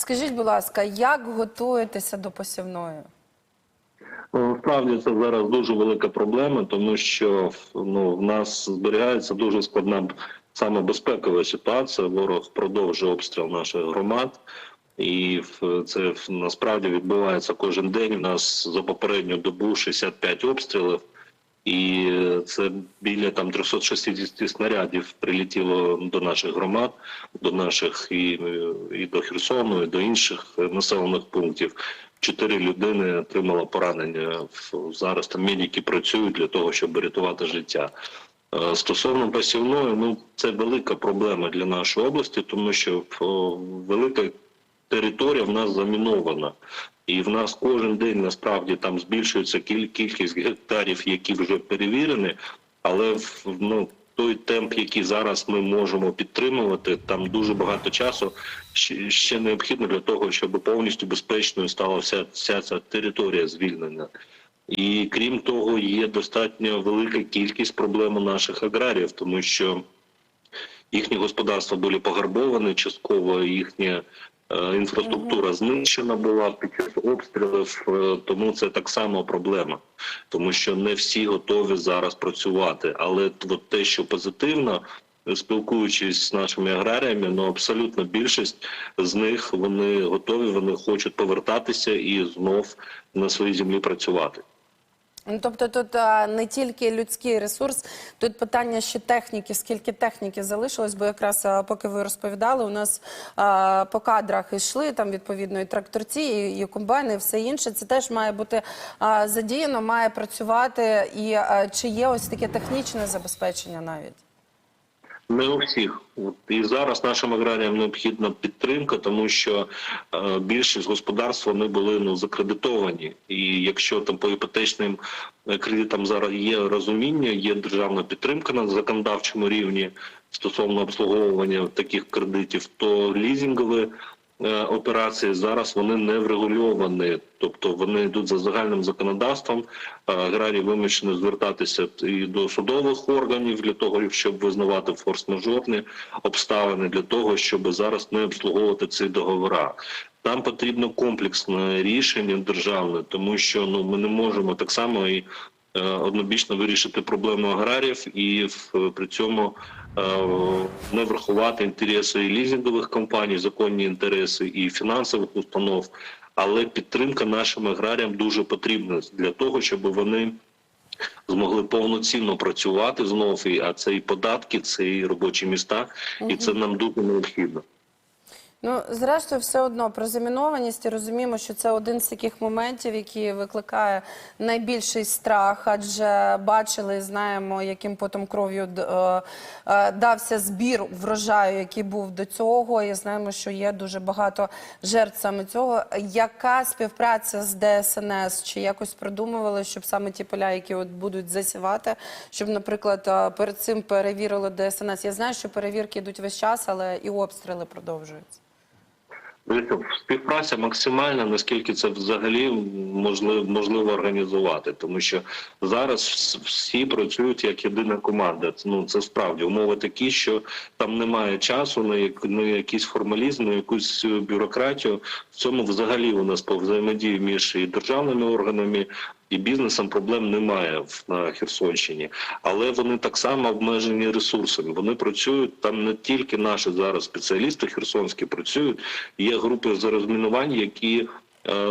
Скажіть, будь ласка, як готуєтеся до посівної? Насправді це зараз дуже велика проблема, тому що ну, в нас зберігається дуже складна саме безпекова ситуація. Ворог продовжує обстріл наших громад, і це насправді відбувається кожен день. У нас за попередню добу 65 обстрілів, і це біля там 360 снарядів прилетіло до наших громад, до наших і, і до Херсону, і до інших населених пунктів. Чотири людини отримало поранення. Зараз там медики працюють для того, щоб рятувати життя. Е, Стосовно посівної, ну це велика проблема для нашої області, тому що велика територія в нас замінована. І в нас кожен день насправді там збільшується кількість гектарів, які вже перевірені, але ну, той темп, який зараз ми можемо підтримувати, там дуже багато часу ще, необхідно для того, щоб повністю безпечною стала вся, вся ця територія звільнена. І крім того, є достатньо велика кількість проблем у наших аграріїв, тому що їхні господарства були пограбовані, частково їхня е, інфраструктура знищена була під час обстрілів, е, тому це так само проблема, тому що не всі готові зараз працювати. Але от те, що позитивно. Спілкуючись з нашими аграріями, ну абсолютно більшість з них вони готові, вони хочуть повертатися і знов на своїй землі працювати. Ну, тобто тут а, не тільки людський ресурс, тут питання ще техніки, скільки техніки залишилось, бо якраз а, поки ви розповідали, у нас а, по кадрах йшли там відповідно і тракторці, і, і комбайни, і все інше. Це теж має бути а, задіяно, має працювати. І а, чи є ось таке технічне забезпечення навіть? Не у всіх. І зараз нашим аграріям необхідна підтримка, тому що е, більшість господарств вони були ну закредитовані. І якщо там по іпотечним е, кредитам зараз є розуміння, є державна підтримка на законодавчому рівні стосовно обслуговування таких кредитів, то лізінгові е, операції зараз вони не врегульовані, тобто вони йдуть за загальним законодавством. Е, Аграрії вимушені звертатися і до судових органів для того, щоб визнавати форс-мажорні обставини для того, щоб зараз не обслуговувати ці договори. Там потрібно комплексне рішення державне, тому що ну ми не можемо так само і е, однобічно вирішити проблему аграріїв і в, при цьому е, не врахувати інтереси і лізингових компаній, законні інтереси і фінансових установ. Але підтримка нашим аграріям дуже потрібна для того, щоб вони змогли повноцінно працювати знов. І, а це і податки, це і робочі міста, і це нам дуже необхідно. Ну, зрештою, все одно про замінованість розуміємо, що це один з таких моментів, який викликає найбільший страх, адже бачили, і знаємо, яким потом кров'ю е, е, дався збір врожаю, який був до цього. І знаємо, що є дуже багато жертв саме цього. Яка співпраця з ДСНС? Чи якось продумували, щоб саме ті поля, які от будуть засівати, щоб, наприклад, е, перед цим перевірили ДСНС? Я знаю, що перевірки йдуть весь час, але і обстріли продовжуються. Співпраця максимальна, наскільки це взагалі можливо, можливо організувати, тому що зараз всі працюють як єдина команда. Ну це справді умови такі, що там немає часу на, як, на якийсь формалізм, на якусь е, бюрократію. В цьому взагалі у нас по взаємодії між і державними органами. І бізнесом проблем немає на Херсонщині, але вони так само обмежені ресурсами. Вони працюють там не тільки наші зараз спеціалісти херсонські працюють. Є групи з розмінувань, які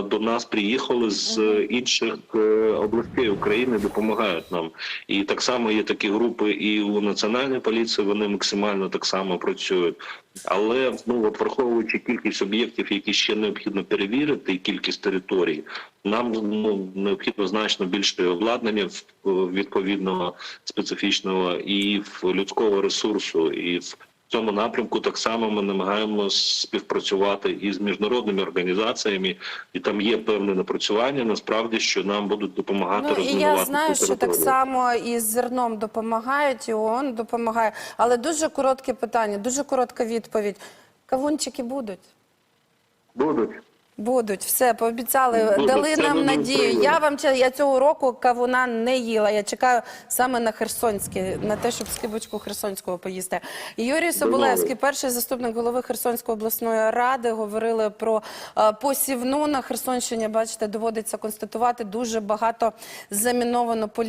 до нас приїхали з е, інших е, областей України, допомагають нам. І так само є такі групи і у національній поліції. Вони максимально так само працюють. Але ну от враховуючи кількість об'єктів, які ще необхідно перевірити, і кількість територій, нам ну необхідно значно більше обладнання відповідного специфічного і в людського ресурсу, і в цьому напрямку так само ми намагаємося співпрацювати із міжнародними організаціями, і там є певне напрацювання. Насправді, що нам будуть допомагати Ну і розмінувати я знаю, що так само і з зерном допомагають, і ООН допомагає. Але дуже коротке питання, дуже коротка відповідь. Кавунчики будуть. будуть. Будуть, все, пообіцяли, Будуть, дали це нам надію. Я вам я цього року кавуна не їла. Я чекаю саме на Херсонське, на те, щоб скибочку Херсонського поїсти. Юрій Соболевський, перший заступник голови Херсонської обласної ради, говорили про е, посівну на Херсонщині. Бачите, доводиться констатувати дуже багато заміновано полів.